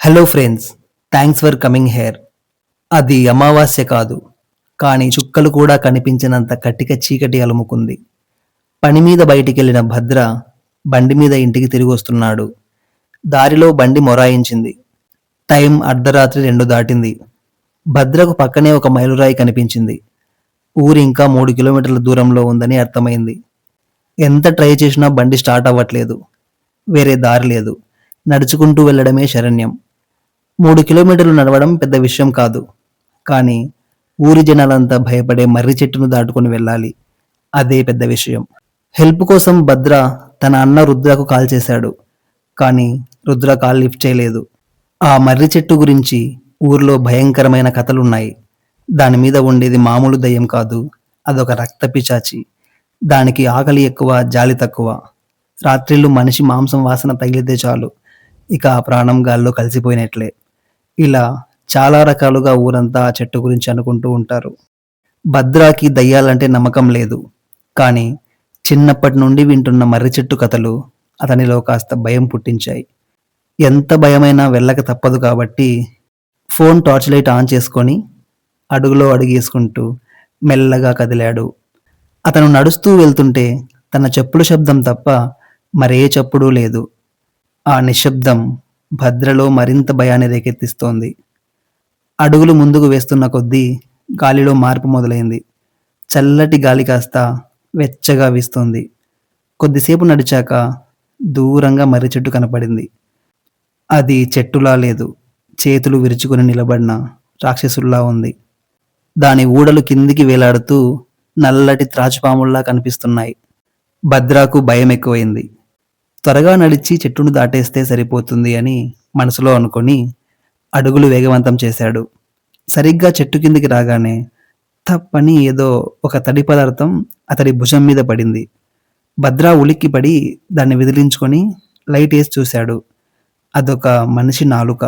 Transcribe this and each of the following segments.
Hello friends thanks for coming here అది అమావాస్య కాదు. కానీ చుక్కలు కూడా కనిపించినంత కట్టిక చీకటి అలుముకుంది. పని మీద బయటికి వెళ్ళిన భద్ర బండి మీద ఇంటికి తిరిగి వస్తున్నాడు. దారిలో బండి మొరాయించింది. టైం అర్ధరాత్రి రెండు దాటింది. భద్రకు పక్కనే ఒక మైలురాయి కనిపించింది. ఊరు ఇంకా మూడు కిలోమీటర్ల దూరంలో ఉందని అర్థమైంది. ఎంత ట్రై చేసినా బండి స్టార్ట్ అవ్వట్లేదు. వేరే దారి లేదు. నడుచుకుంటూ వెళ్ళడమే శరణ్యం. మూడు కిలోమీటర్లు నడవడం పెద్ద విషయం కాదు. కానీ ఊరి జనాలంతా భయపడే మర్రి చెట్టును దాటుకుని వెళ్ళాలి. అదే పెద్ద విషయం. హెల్ప్ కోసం భద్ర తన అన్న రుద్రకు కాల్ చేశాడు. కానీ రుద్ర కాల్ లిఫ్ట్ చేయలేదు. ఆ మర్రి చెట్టు గురించి ఊర్లో భయంకరమైన కథలున్నాయి. దాని మీద ఉండేది మామూలు దయ్యం కాదు. అదొక రక్త పిచాచి దానికి ఆకలి ఎక్కువ జాలి తక్కువ. రాత్రిళ్ళు మనిషి మాంసం వాసన తగిలితే చాలు. ఇక ఆ ప్రాణం గాల్లో కలిసిపోయినట్లే. ఇలా చాలా రకాలుగా ఊరంతా ఆ చెట్టు గురించి అనుకుంటూ ఉంటారు. భద్రాకి దయ్యాలంటే నమ్మకం లేదు. కానీ చిన్నప్పటి నుండి వింటున్న మర్రి చెట్టు కథలు అతనిలో కాస్త భయం పుట్టించాయి. ఎంత భయమైనా వెళ్ళక తప్పదు కాబట్టి ఫోన్ టార్చ్ లైట్ ఆన్ చేసుకొని అడుగులో అడుగేసుకుంటూ మెల్లగా కదిలాడు. అతను నడుస్తూ వెళ్తుంటే తన చెప్పుల శబ్దం తప్ప మరే చప్పుడు లేదు. ఆ నిశ్శబ్దం భద్రలో మరింత భయాన్ని రేకెత్తిస్తోంది. అడుగులు ముందుకు వేస్తున్న కొద్దీ గాలిలో మార్పు మొదలైంది. చల్లటి గాలి కాస్త వెచ్చగా వీస్తోంది. కొద్దిసేపు నడిచాక దూరంగా మర్రి చెట్టు కనపడింది. అది చెట్టులా లేదు. చేతులు విరుచుకుని నిలబడిన రాక్షసుల్లా ఉంది. దాని ఊడలు కిందికి వేలాడుతూ నల్లటి త్రాచుపాముల్లా కనిపిస్తున్నాయి. భద్రాకు భయం ఎక్కువైంది త్వరగా నడిచి చెట్టును దాటేస్తే సరిపోతుంది అని మనసులో అనుకొని అడుగులు వేగవంతం చేశాడు. సరిగ్గా చెట్టు కిందికి రాగానే తప్పని ఏదో ఒక తడి పదార్థం అతడి భుజం మీద పడింది. భద్ర ఉలిక్కిపడి దాన్ని విదిలించుకొని లైట్ వేసి చూశాడు. అదొక మనిషి నాలుక.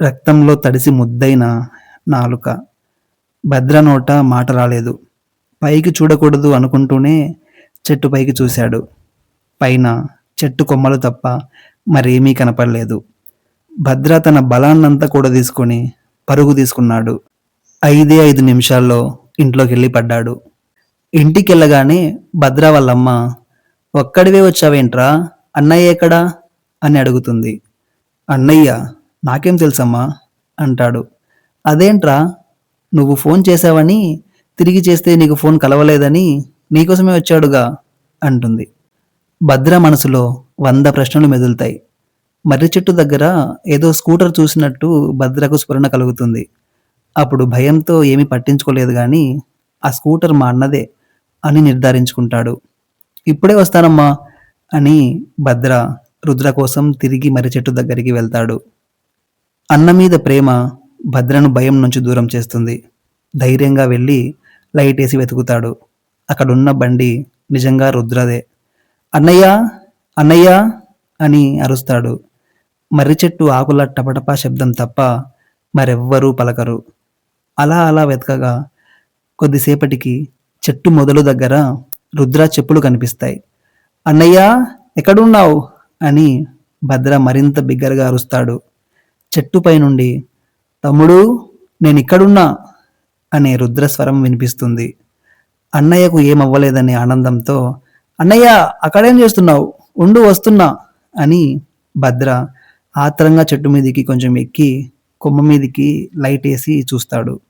రక్తంలో తడిసి ముద్దైన నాలుక. భద్ర నోట మాట రాలేదు. పైకి చూడకూడదు అనుకుంటూనే చెట్టు పైకి చూశాడు. పైన చెట్టు కొమ్మలు తప్ప మరేమీ కనపడలేదు. భద్ర తన బలాన్నంతా కూడా తీసుకొని పరుగు తీసుకున్నాడు. ఐదే ఐదు నిమిషాల్లో ఇంట్లోకి వెళ్ళి పడ్డాడు. ఇంటికి వెళ్ళగానే భద్ర వాళ్ళమ్మ ఒక్కడివే వచ్చావేంట్రా? అన్నయ్య ఎక్కడా? అని అడుగుతుంది. అన్నయ్య నాకేం తెలుసమ్మా? అంటాడు. అదేంట్రా? నువ్వు ఫోన్ చేసావని తిరిగి చేస్తే నీకు ఫోన్ కలవలేదని నీకోసమే వచ్చాడుగా అంటుంది. భద్ర మనసులో వంద ప్రశ్నలు మెదులుతాయి. మర్రి చెట్టు దగ్గర ఏదో స్కూటర్ చూసినట్టు భద్రకు స్ఫురణ కలుగుతుంది. అప్పుడు భయంతో ఏమీ పట్టించుకోలేదు కానీ ఆ స్కూటర్ మా అన్నదే అని నిర్ధారించుకుంటాడు. ఇప్పుడే వస్తానమ్మా అని భద్ర రుద్ర కోసం తిరిగి మర్రి చెట్టు దగ్గరికి వెళ్తాడు. అన్న మీద ప్రేమ భద్రను భయం నుంచి దూరం చేస్తుంది. ధైర్యంగా వెళ్ళి లైట్ వేసి వెతుకుతాడు. అక్కడున్న బండి నిజంగా రుద్రదే. అన్నయ్య అన్నయ్య అని అరుస్తాడు. మర్రి చెట్టు ఆకుల టపటపా శబ్దం తప్ప మరెవ్వరూ పలకరు. అలా అలా వెతకగా కొద్దిసేపటికి చెట్టు మొదలు దగ్గర రుద్ర చెప్పులు కనిపిస్తాయి. అన్నయ్య ఎక్కడున్నావు? అని భద్ర మరింత బిగ్గరగా అరుస్తాడు. చెట్టుపై నుండి తమ్ముడు నేను ఇక్కడున్నా అనే రుద్రస్వరం వినిపిస్తుంది. అన్నయ్యకు ఏమవ్వలేదనే ఆనందంతో అన్నయ్య అక్కడేం చేస్తున్నావు? ఉండు వస్తున్నా అని భద్ర ఆత్రంగా చెట్టు మీదికి కొంచెం ఎక్కి కొమ్మ మీదికి లైట్ వేసి చూస్తాడు.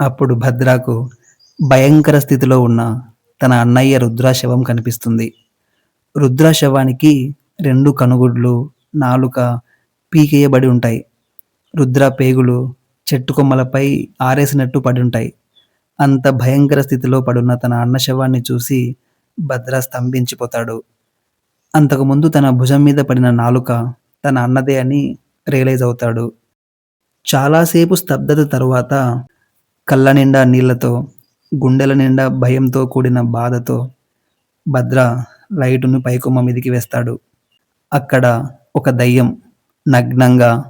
అప్పుడు భద్రకు భయంకర స్థితిలో ఉన్న తన అన్నయ్య రుద్రాశవం కనిపిస్తుంది. రుద్రాశవానికి రెండు కనుగుడ్లు నాలుక పీకేయబడి ఉంటాయి. రుద్ర పేగులు చెట్టు కొమ్మలపై ఆరేసినట్టు పడి ఉంటాయి. అంత భయంకర స్థితిలో పడున్న తన అన్న శవాన్ని చూసి భద్ర స్తంభించిపోతాడు. అంతకుముందు తన భుజం మీద పడిన నాలుక తన అన్నదే అని రియలైజ్ అవుతాడు. చాలాసేపు స్తబ్దత తరువాత కళ్ళ నిండా నీళ్ళతో గుండెల నిండా భయంతో కూడిన బాధతో భద్ర లైటును పైకొమ్మ మీదికి వేస్తాడు. అక్కడ ఒక దయ్యం నగ్నంగా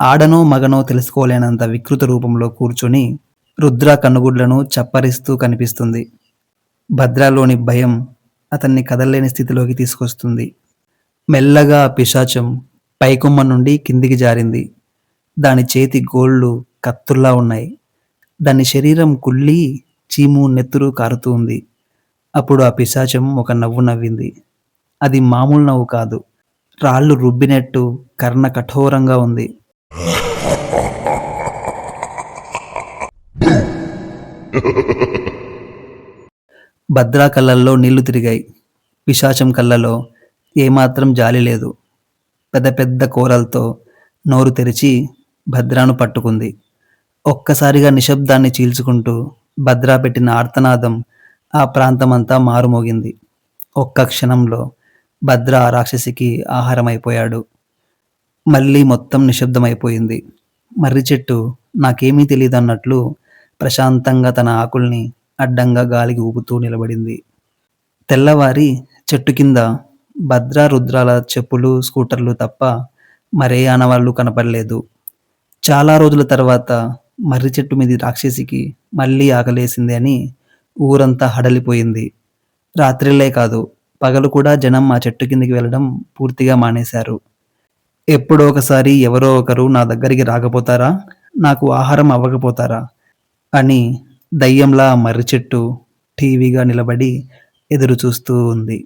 ఆడనో మగనో తెలుసుకోలేనంత వికృత రూపంలో కూర్చొని రుద్ర కన్నుగుడ్లను చప్పరిస్తూ కనిపిస్తుంది. భద్రాలోని భయం అతన్ని కదలలేని స్థితిలోకి తీసుకొస్తుంది. మెల్లగా పిశాచం పైకొమ్మ నుండి కిందికి జారింది. దాని చేతి గోళ్ళు కత్తుల్లా ఉన్నాయి. దాని శరీరం కుళ్ళి చీము నెత్తురు కారుతూ ఉంది. అప్పుడు ఆ పిశాచం ఒక నవ్వు నవ్వింది. అది మామూలు నవ్వు కాదు. రాళ్ళు రుబ్బినట్టు కర్ణ కఠోరంగా ఉంది. భద్రా కళ్ళల్లో నీళ్ళు తిరిగాయి. పిశాచం కళ్ళలో ఏమాత్రం జాలి లేదు. పెద్ద పెద్ద కోరలతో నోరు తెరిచి భద్రాను పట్టుకుంది. ఒక్కసారిగా నిశ్శబ్దాన్ని చీల్చుకుంటూ భద్రా పెట్టిన ఆర్తనాదం ఆ ప్రాంతమంతా మారుమోగింది. ఒక్క క్షణంలో భద్ర ఆ రాక్షసికి ఆహారమైపోయాడు. మళ్ళీ మొత్తం నిశ్శబ్దమైపోయింది. మర్రి చెట్టు నాకేమీ తెలియదు అన్నట్లు ప్రశాంతంగా తన ఆకుల్ని అడ్డంగా గాలికి ఊపుతూ నిలబడింది. తెల్లవారి చెట్టు కింద భద్ర రుద్రాల చెప్పులు స్కూటర్లు తప్ప మరే ఆనవాళ్ళు కనపడలేదు. చాలా రోజుల తర్వాత మర్రి చెట్టు మీద రాక్షసికి మళ్ళీ ఆకలేసింది అని ఊరంతా హడలిపోయింది. రాత్రిలే కాదు పగలు కూడా జనం ఆ చెట్టు కిందకి వెళ్ళడం పూర్తిగా మానేశారు. ఎప్పుడో ఒకసారి ఎవరో ఒకరు నా దగ్గరికి రాకపోతారా? నాకు ఆహారం అవ్వకపోతారా? అని దయ్యంలా మర్రి చెట్టు టీవీగా నిలబడి ఎదురు చూస్తూ ఉంది.